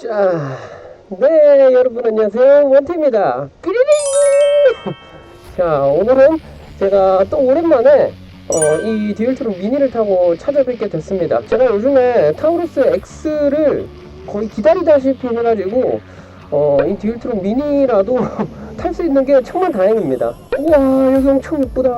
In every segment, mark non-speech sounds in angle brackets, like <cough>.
자, 네 여러분 안녕하세요 원태입니다. 삐리링. 자 오늘은 제가 또 오랜만에 어, 이 듀얼트론 미니를 타고 찾아뵙게 됐습니다. 제가 요즘에 타우루스 X를 거의 기다리다시피 해가지고 어, 이 듀얼트론 미니라도 <laughs> 탈 수 있는 게 정말 다행입니다. 우와 여기 엄청 예쁘다.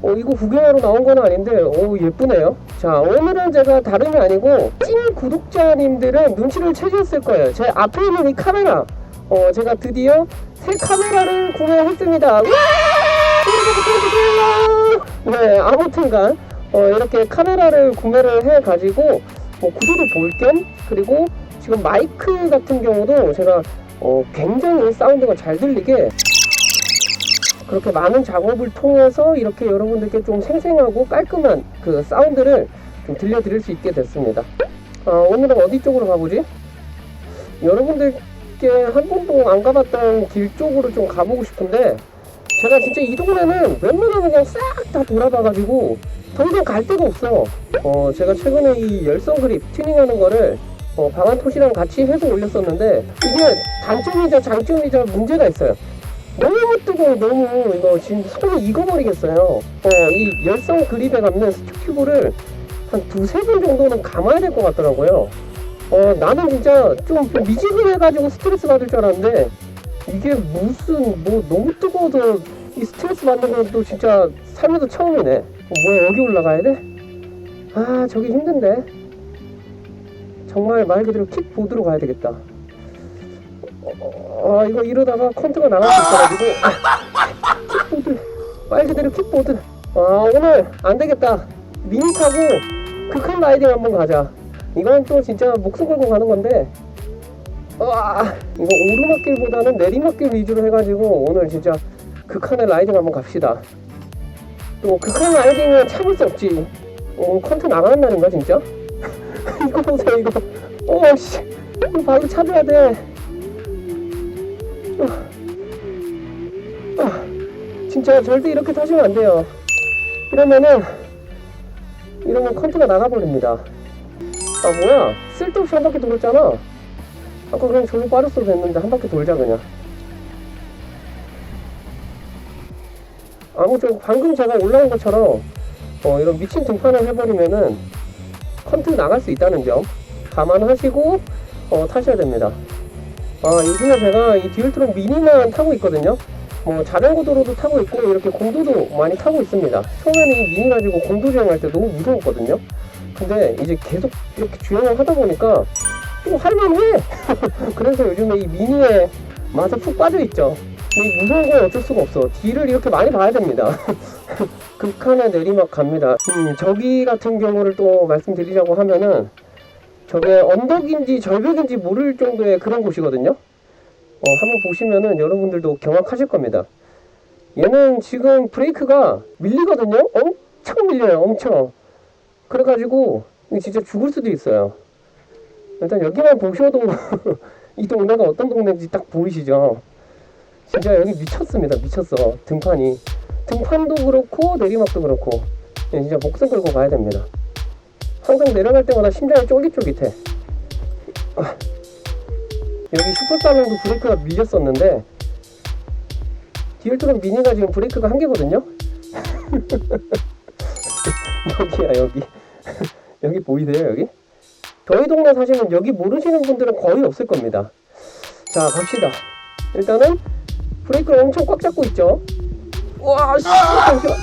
어, 이거 구경하러 나온 건 아닌데, 오, 예쁘네요. 자, 오늘은 제가 다름이 아니고, 찐 구독자님들은 눈치를 채셨을 거예요. 제 앞에 있는 이 카메라. 어, 제가 드디어 새 카메라를 구매했습니다. 와! 네, 아무튼간, 어, 이렇게 카메라를 구매를 해 가지고, 뭐, 구도도 볼 겸, 그리고 지금 마이크 같은 경우도 제가, 어, 굉장히 사운드가 잘 들리게 그렇게 많은 작업을 통해서 이렇게 여러분들께 좀 생생하고 깔끔한 그 사운드를 좀 들려드릴 수 있게 됐습니다. 아, 오늘은 어디 쪽으로 가보지? 여러분들께 한 번도 안 가봤던 길 쪽으로 좀 가보고 싶은데 제가 진짜 이 동네는 웬만하면 그냥 싹 다 돌아봐가지고 더 이상 갈 데가 없어. 어, 제가 최근에 이 열선 그립 튜닝하는 거를 어, 방한 토시랑 같이 해서 올렸었는데 이게 단점이자 장점이자 문제가 있어요. 너무 뜨거워 너무. 이거 지금 손이 익어버리겠어요. 어 이 열성 그립에 감는 스튜큐브를 한 두세 번 정도는 감아야 될 것 같더라고요. 어 나는 진짜 좀 미지근해가지고 스트레스 받을 줄 알았는데 이게 무슨 뭐 너무 뜨거워서 이 스트레스 받는 건또 진짜 살면서 처음이네. 어, 뭐야 여기 올라가야 돼? 아 저기 힘든데. 정말 말 그대로 킥보드로 가야 되겠다. 어, 아 이거 이러다가 컨트가 나갈 수 있어가지고. 아, 킥보드. 말 그대로 킥보드. 아 오늘 안 되겠다. 미니 타고 극한 라이딩 한번 가자. 이건 또 진짜 목숨 걸고 가는 건데. 와 이거 오르막길보다는 내리막길 위주로 해가지고 오늘 진짜 극한의 라이딩 한번 갑시다. 또 극한 라이딩은 참을 수 없지. 어, 컨트 나가는 날인가 진짜? <laughs> 이거 보세요 이거. 어씨. 이거 바로 찾아야 돼 진짜 절대 이렇게 타시면 안 돼요. 이러면은 이러면 컨트가 나가버립니다. 아 뭐야? 쓸데없이 한 바퀴 돌았잖아. 아까 그냥 저기 빠졌어도 됐는데 한 바퀴 돌자 그냥. 아무튼 방금 제가 올라온 것처럼 어, 이런 미친 등판을 해버리면은 컨트 나갈 수 있다는 점 감안하시고 어, 타셔야 됩니다. 아, 요즘에 제가 이 듀얼트론 미니만 타고 있거든요. 뭐 자전거 도로도 타고 있고 이렇게 공도도 많이 타고 있습니다. 처음에는 이 미니 가지고 공도 주행할 때 너무 무서웠거든요. 근데 이제 계속 이렇게 주행을 하다 보니까 또 할만해. <laughs> 그래서 요즘에 이 미니에 맛에 푹 빠져 있죠. 이 무서운 건 어쩔 수가 없어. 뒤를 이렇게 많이 봐야 됩니다. <laughs> 극한의 내리막 갑니다. 음, 저기 같은 경우를 또 말씀드리자고 하면은 저게 언덕인지 절벽인지 모를 정도의 그런 곳이거든요. 어, 한번 보시면은 여러분들도 경악하실 겁니다. 얘는 지금 브레이크가 밀리거든요. 엄청 밀려요, 엄청. 그래가지고 진짜 죽을 수도 있어요. 일단 여기만 보셔도 <laughs> 이 동네가 어떤 동네인지 딱 보이시죠? 진짜 여기 미쳤습니다, 미쳤어. 등판이. 등판도 그렇고 내리막도 그렇고 예, 진짜 목숨 걸고 가야 됩니다. 항상 내려갈 때마다 심장이 쫄깃쫄깃해. 아, 여기 슈퍼살롱도 브레이크가 밀렸었는데 디얼트론 미니가 지금 브레이크가 한 개거든요. <laughs> 여기야 여기 <laughs> 여기 보이세요 여기? 저희 동네 사시면 여기 모르시는 분들은 거의 없을 겁니다. 자 갑시다. 일단은 브레이크를 엄청 꽉 잡고 있죠. 와 씨. 잠시만.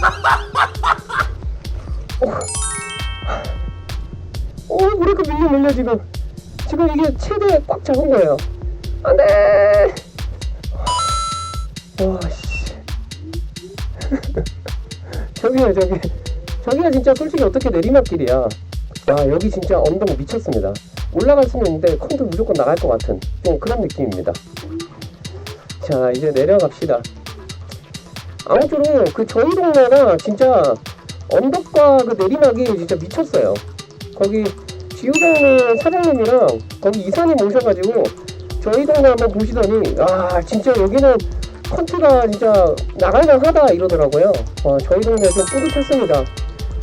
오 브레이크 밀려 밀려 지금 지금 이게 최대 꽉 잡은 거예요 안돼 와 씨. <laughs> 저기요 저기. 저기가 진짜 솔직히 어떻게 내리막길이야? 아 여기 진짜 언덕 미쳤습니다. 올라갈 수는 있는데 컨트 무조건 나갈 것 같은 좀 그런 느낌입니다. 자 이제 내려갑시다. 아무쪼록 그 저희 동네가 진짜 언덕과 그 내리막이 진짜 미쳤어요. 거기 지우정의 사장님이랑 거기 이사님 오셔가지고 저희 동네 한번 보시더니 아 진짜 여기는 컨트가 진짜 나갈만 하다 이러더라고요 어, 저희 동네 좀 뿌듯했습니다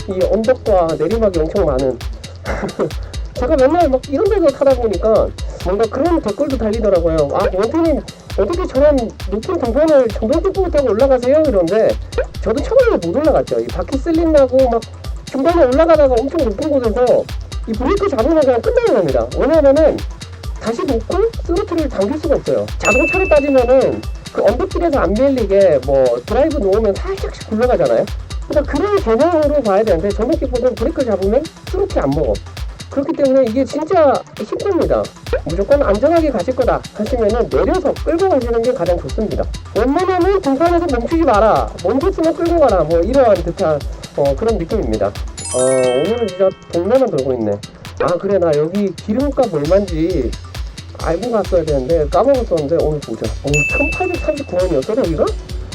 이 언덕과 내리막이 엄청 많은 <laughs> 제가 맨날 막 이런 데서 타다 보니까 뭔가 그런 댓글도 달리더라고요. 아, 원태님 어떻게 저런 높은 등판을 정동주고 타고 올라가세요? 이런데 저도 처음에 못 올라갔죠. 이 바퀴 쓸림 나고 막 중간에 올라가다가 엄청 높은 곳에서 이 브레이크 잡으면 그냥 끝나는 겁니다. 왜냐면은 다시 놓고 스로틀을 당길 수가 없어요. 자동차로 따지면은 그 언덕길에서 안 밀리게 뭐 드라이브 놓으면 살짝씩 굴러가잖아요. 그러니까 그런 개념으로 봐야 되는데 전동킥보드는 브레이크 잡으면 스로틀 안 먹어. 그렇기 때문에 이게 진짜 힘듭니다. 무조건 안전하게 가실 거다 하시면은 내려서 끌고 가시는 게 가장 좋습니다. 웬만하면 등산에서 멈추지 마라. 쓰면 끌고 가라. 뭐 이러한 듯한 어, 그런 느낌입니다. 어, 오늘은 진짜 동네만 돌고 있네. 아 그래 나 여기 기름값 얼마인지 알고 갔어야 되는데 까먹었었는데 오늘 보자. 어, 1839원이었어 여기가?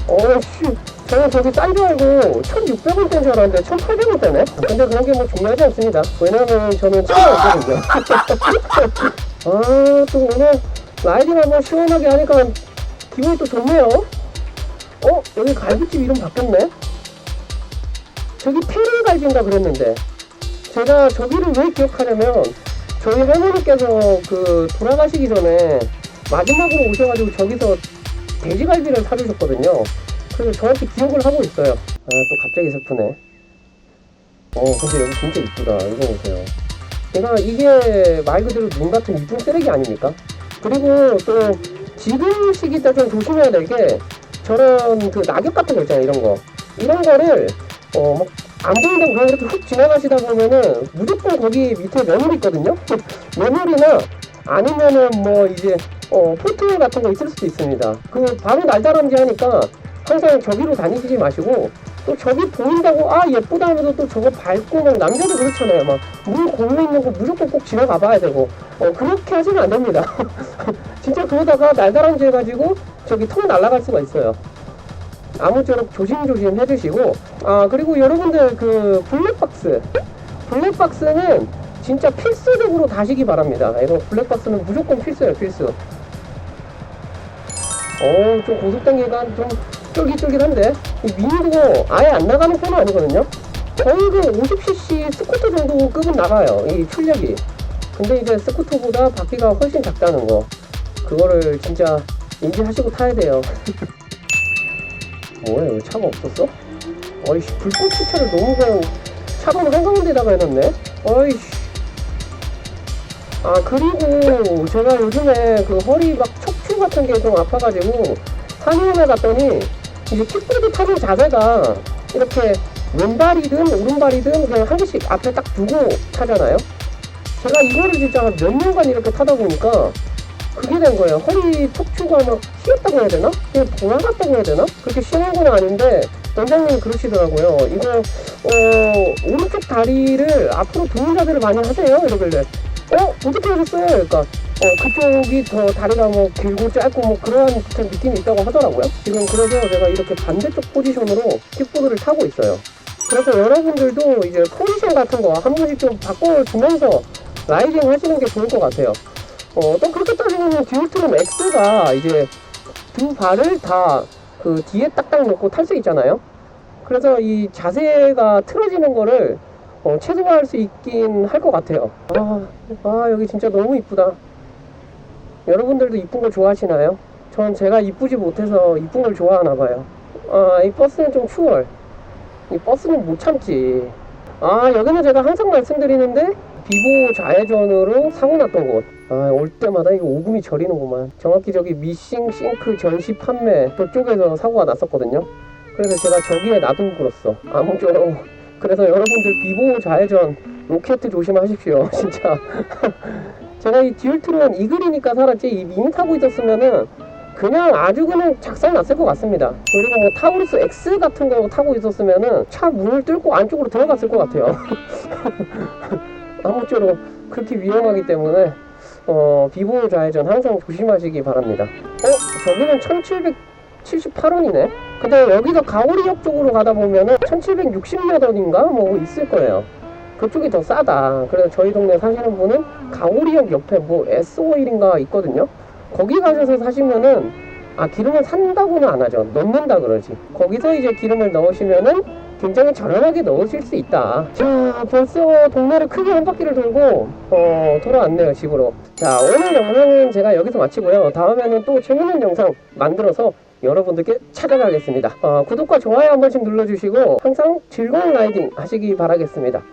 어씨 저는 저기 싼 줄 알고 1600원대인 줄 알았는데 1800원대네? 근데 그런 게 뭐 중요하지 않습니다. 왜냐면 저는 차가 없거든요. <laughs> 아, 또 오늘 라이딩 한번 시원하게 하니까 기분이 또 좋네요. 어? 여기 갈비집 이름 바뀌었네? 저기 페리갈비인가 그랬는데 제가 저기를 왜 기억하냐면 저희 할머니께서 그 돌아가시기 전에 마지막으로 오셔가지고 저기서 돼지갈비를 사주셨거든요. 그래서 정확히 기억을 하고 있어요. 아, 또 갑자기 슬프네. 어, 근데 여기 진짜 이쁘다. 이거 보세요. 제가 이게 말 그대로 눈 같은 이쁜 쓰레기 아닙니까? 그리고 또 지금 시기 때 좀 조심해야 될 게 저런 그 낙엽 같은 거 있잖아요. 이런 거. 이런 거를 어, 막 안 보인다고 그냥 이렇게 훅 지나가시다 보면은 무조건 거기 밑에 매물 있거든요? <laughs> 매물이나 아니면은 뭐 이제 어, 포트 같은 거 있을 수도 있습니다. 그 바로 날다람쥐 하니까 항상 저기로 다니시지 마시고 또 저기 보인다고 아 예쁘다 하면서 또 저거 밟고 막 남자도 그렇잖아요. 막물 고여 있는 거 무조건 꼭 지나가 봐야 되고 어, 그렇게 하시면 안 됩니다. 진짜 그러다가 날다람쥐 해가지고 저기 턱 날아갈 수가 있어요. 아무쪼록 조심조심 해주시고 아 그리고 여러분들 그 블랙박스 블랙박스는 진짜 필수적으로 다시기 바랍니다. 이거 블랙박스는 무조건 필수예요 필수. 어좀 고속단계가 좀 쫄깃쫄깃한데? 이 미니도 아예 안 나가는 편은 아니거든요? 거의 그 50cc 스쿠터 정도 급은 나가요 이 출력이. 근데 이제 스쿠터보다 바퀴가 훨씬 작다는 거. 그거를 진짜 인지하시고 타야 돼요 <laughs> 뭐야 여기 차가 없었어? 어이씨 불꽃 주차를 너무 그냥 차도를 한가운데다가 해놨네? 어이씨. 아 그리고 제가 요즘에 그 허리 막 척추 같은 게 좀 아파가지고 산의원에 갔더니 이제 킥보드 타는 자세가 이렇게 왼발이든 오른발이든 그냥 한 개씩 앞에 딱 두고 타잖아요? 제가 이거를 진짜 한몇 년간 이렇게 타다 보니까 그게 된 거예요. 허리 척추가 막 휘었다고 해야 되나? 그냥 돌아갔다고 해야 되나? 그렇게 심한 건 아닌데 원장님이 그러시더라고요. 이거 어 오른쪽 다리를 앞으로 자세를 많이 하세요. 이러길래 어 어떻게 하셨어요? 그러니까 어 그쪽이 더 다리가 뭐 길고 짧고 뭐 그러한 듯한 느낌이 있다고 하더라고요. 지금 그래서 제가 이렇게 반대쪽 포지션으로 킥보드를 타고 있어요. 그래서 여러분들도 이제 포지션 같은 거 한 번씩 좀 바꿔주면서 라이딩 하시는 게 좋을 것 같아요. 어, 또 그렇게 따지면 듀오트론 X가 이제 두 발을 다 그 뒤에 딱딱 놓고 탈 수 있잖아요. 그래서 이 자세가 틀어지는 거를 어, 최소화할 수 있긴 할 것 같아요. 아, 아, 여기 진짜 너무 이쁘다. 여러분들도 이쁜 거 좋아하시나요? 전 제가 이쁘지 못해서 이쁜 걸 좋아하나 봐요. 아, 이 버스는 좀 추월. 이 버스는 못 참지. 아, 여기는 제가 항상 말씀드리는데 비보 좌회전으로 사고 났던 곳. 아, 올 때마다 이거 오금이 저리는구만. 정확히 저기 미싱 싱크 전시 판매 저쪽에서 사고가 났었거든요. 그래서 제가 저기에 놔두고 그랬어. 아무쪼록. <laughs> 그래서 여러분들 비보 좌회전 로켓 조심하십시오. <laughs> 진짜. <laughs> 제가 이 듀얼트론 이글이니까 살았지 이 미니 타고 있었으면은 그냥 아주 그냥 작살 났을 것 같습니다. 그리고 뭐 타우루스 X 같은 거 타고 있었으면은 차 문을 뚫고 안쪽으로 들어갔을 것 같아요. 아무쪼록 그렇게 위험하기 때문에 어, 비보 좌회전 항상 조심하시기 바랍니다. 어? 저기는 1778원이네? 근데 여기서 가오리역 쪽으로 가다 보면은 1760몇 원인가? 뭐 있을 거예요. 그쪽이 더 싸다. 그래서 저희 동네 사시는 분은 가오리역 옆에 뭐 S5일인가 있거든요. 거기 가셔서 사시면은 아 기름을 산다고는 안 하죠. 넣는다 그러지. 거기서 이제 기름을 넣으시면은 굉장히 저렴하게 넣으실 수 있다. 자, 벌써 동네를 크게 한 바퀴를 돌고 어, 돌아왔네요, 집으로. 자, 오늘 영상은 제가 여기서 마치고요. 다음에는 또 재밌는 영상 만들어서 여러분들께 찾아가겠습니다. 어, 구독과 좋아요 한 번씩 눌러주시고 항상 즐거운 라이딩 하시기 바라겠습니다.